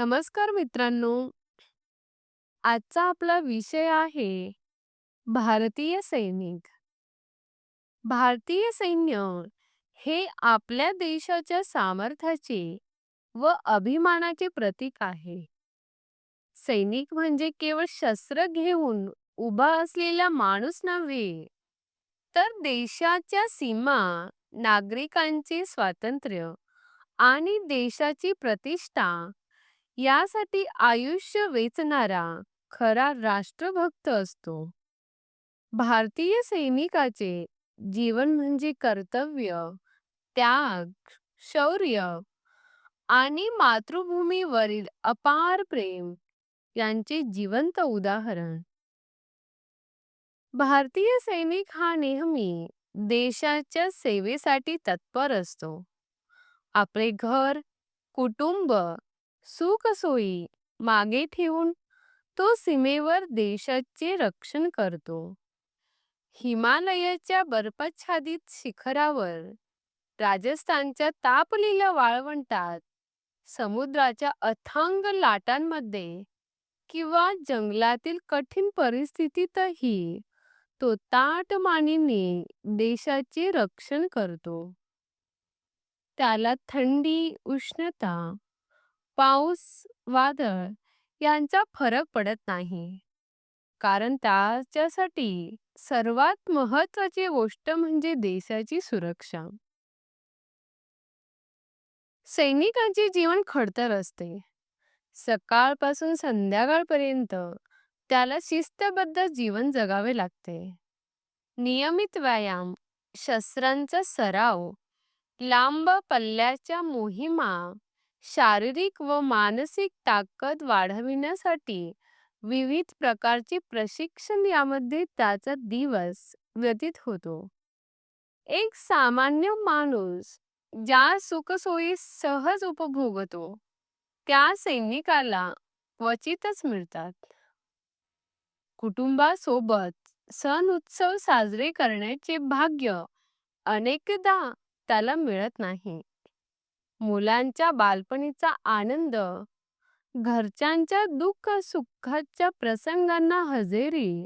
नमस्कार मित्रांनो. आजचा आपला विषय आहे भारतीय सैनिक. भारतीय सैन्य हे आपल्या देशाच्या सामर्थ्याचे व अभिमानाचे प्रतीक आहे. सैनिक म्हणजे केवळ शस्त्र घेऊन उभा असलेला माणूस नव्हे, तर देशाच्या सीमा, नागरिकांचे स्वातंत्र्य आणि देशाची प्रतिष्ठा यासाठी आयुष्य वेचणारा खरा राष्ट्रभक्त असतो. भारतीय सैनिकाचे जीवन म्हणजे कर्तव्य, त्याग, शौर्य आणि मातृभूमीवरील अपार प्रेम यांचे जिवंत उदाहरण. भारतीय सैनिक हा नेहमी देशाच्या सेवेसाठी तत्पर असतो. आपले घर, कुटुंब, सुखसोयी मागे ठेवून तो सीमेवर देशाचे रक्षण करतो. हिमालयाच्या बर्फाच्छादित शिखरावर, राजस्थानच्या तापलेल्या वाळवंटात, समुद्राच्या अथांग लाटांमध्ये किंवा जंगलातील कठीण परिस्थितीतही तो ताठ मानेने देशाचे रक्षण करतो. त्याला थंडी, उष्णता, पाऊस, वादळ यांचा फरक पडत नाही. कारण त्याच्यासाठी सर्वात महत्त्वाची गोष्ट म्हणजे देशाची सुरक्षा. सैनिकांचे जीवन खडतर असते. सकाळपासून संध्याकाळपर्यंत त्याला शिस्तबद्ध जीवन जगावे लागते. नियमित व्यायाम, शस्त्रांचा सराव, लांब पल्ल्याच्या मोहिमा, शारीरिक व मानसिक ताकद वाढविण्यासाठी विविध प्रकारचे प्रशिक्षण यामध्ये त्याचा दिवस व्यतीत होतो. एक सामान्य माणूस ज्या सुखसोयी सहज उपभोगतो, त्या सैनिकाला क्वचितच मिळतात. कुटुंबासोबत सण-उत्सव साजरे करण्याचे भाग्य अनेकदा त्याला मिळत नाही. मुलांच्या बालपणीचा आनंद, घरच्यांच्या दुःख-सुखाच्या प्रसंगांना हजेरी,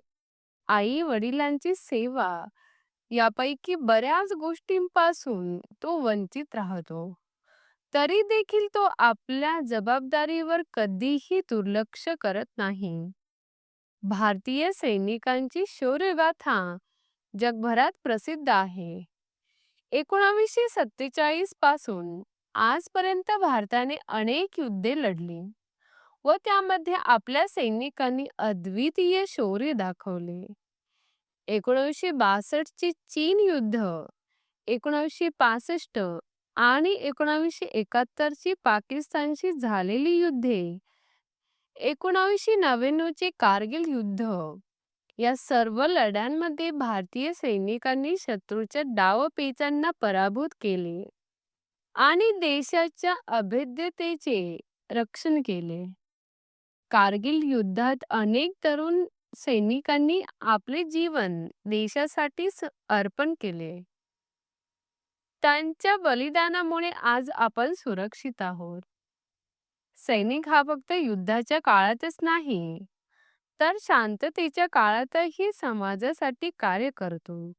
आई-वडिलांची सेवा यापैकी बऱ्याच गोष्टींपासून तो वंचित राहतो. तरी देखील तो आपल्या जबाबदारीवर कधीही दुर्लक्ष करत नाही. भारतीय सैनिकांची शौर्यगाथा जगभरात प्रसिद्ध आहे. एकोणीसशे सत्तेचाळीसपासून आजपर्यंत भारताने अनेक युद्धे लढली व त्यामध्ये आपल्या सैनिकांनी अद्वितीय शौर्य दाखवले. एकोणीसशे बासष्ट चे चीन युद्ध, एकोणीसशे पासष्ट आणि एकोणावीसशे एकाहत्तर ची पाकिस्तानशी झालेली युद्धे, एकोणावीसशे नव्याण्णव चे कारगिल युद्ध या सर्व लढ्यांमध्ये भारतीय सैनिकांनी शत्रूच्या डावपेचांना पराभूत केले आणि देशाच्या अभेद्यतेचे रक्षण केले. कारगिल युद्धात अनेक तरुण सैनिकांनी आपले जीवन देशासाठी अर्पण केले. त्यांच्या बलिदानामुळे आज आपण सुरक्षित आहोत. सैनिक हा फक्त युद्धाच्या काळातच नाही, तर शांततेच्या काळातही समाजासाठी कार्य करतो.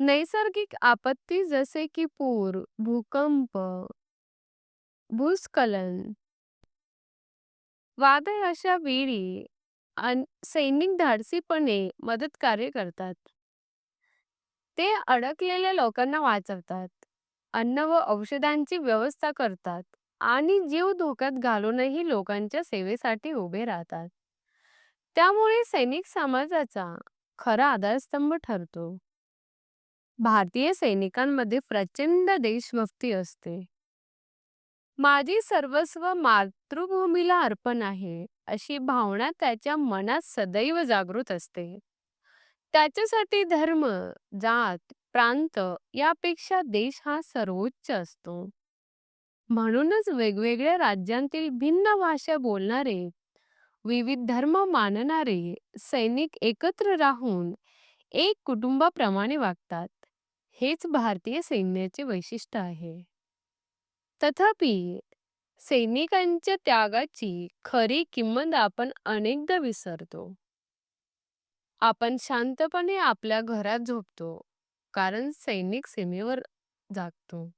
नैसर्गिक आपत्ती जसे की पूर, भूकंप, भूस्खलन, वादळ अशा वेळी सैनिक धाडसीपणे मदत कार्य करतात. ते अडकलेल्या लोकांना वाचवतात, अन्न व औषधांची व्यवस्था करतात आणि जीव धोक्यात घालूनही लोकांच्या सेवेसाठी उभे राहतात. त्यामुळे सैनिक समाजाचा खरा आधारस्तंभ ठरतो. भारतीय सैनिकांमध्ये प्रचंड देशभक्ती असते. माझी सर्वस्व मातृभूमीला अर्पण आहे, अशी भावना त्याच्या मनात सदैव जागृत असते. त्याच्यासाठी धर्म, जात, प्रांत यापेक्षा देश हा सर्वोच्च असतो. म्हणूनच वेगवेगळ्या राज्यांतील भिन्न भाषा बोलणारे, विविध धर्म मानणारे सैनिक एकत्र राहून एक कुटुंबाप्रमाणे वागतात. हेच भारतीय सैन्याचे वैशिष्ट्य आहे. तथापि, सैनिकांच्या त्यागाची खरी किंमत आपण अनेकदा विसरतो. आपण शांतपणे आपल्या घरात झोपतो, कारण सैनिक सीमेवर जागतो.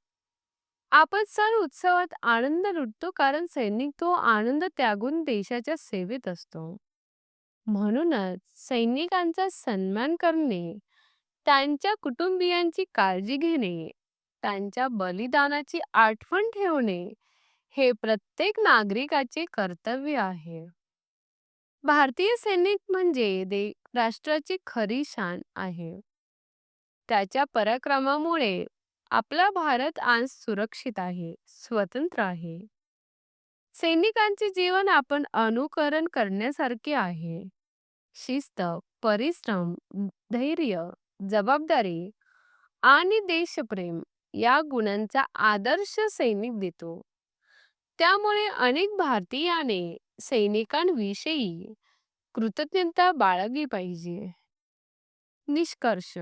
आपण सण उत्सवात आनंद लुटतो, कारण सैनिक तो आनंद त्यागून देशाच्या सेवेत असतो. म्हणूनच सैनिकांचा सन्मान करणे, त्यांच्या कुटुंबियांची काळजी घेणे, त्यांच्या बलिदानाची आठवण ठेवणे हे प्रत्येक नागरिकाचे कर्तव्य आहे. भारतीय सैनिक म्हणजे दे राष्ट्राची खरी शान आहे. त्याच्या पराक्रमामुळे आपला भारत आज सुरक्षित आहे, स्वतंत्र आहे. सैनिकांचे जीवन आपण अनुकरण करण्यासारखे आहे. शिस्त, परिश्रम, धैर्य, जबाबदारी आणि देशप्रेम या गुणांचा आदर्श सैनिक देतो. त्यामुळे अनेक भारतीयाने सैनिकांविषयी कृतज्ञता बाळगली पाहिजे. निष्कर्ष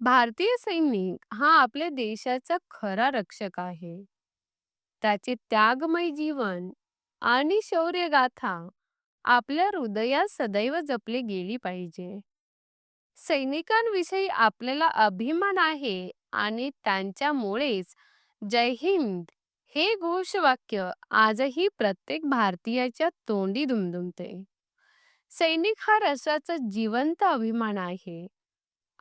भारतीय सैनिक हा आपल्या देशाचा खरा रक्षक आहे. त्याचे त्यागमय जीवन आणि शौर्यगाथा आपल्या हृदयात सदैव जपली गेली पाहिजे. सैनिकांविषयी आपल्याला अभिमान आहे आणि त्यांच्यामुळेच जय हिंद हे घोषवाक्य आजही प्रत्येक भारतीयाच्या तोंडी दुमदुमते. सैनिक हा राष्ट्राचा जिवंत अभिमान आहे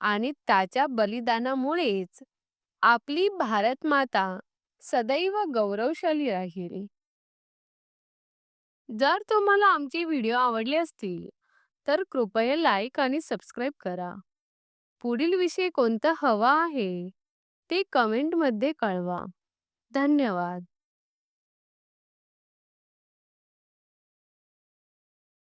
आणि त्याच्या बलिदानामुळेच आपली भारत माता सदैव गौरवशाली राहील. जर तुम्हाला आमचे व्हिडिओ आवडले असतील तर कृपया लाईक आणि सबस्क्राईब करा. पुढील विषय कोणता हवा आहे ते कमेंटमध्ये कळवा. धन्यवाद.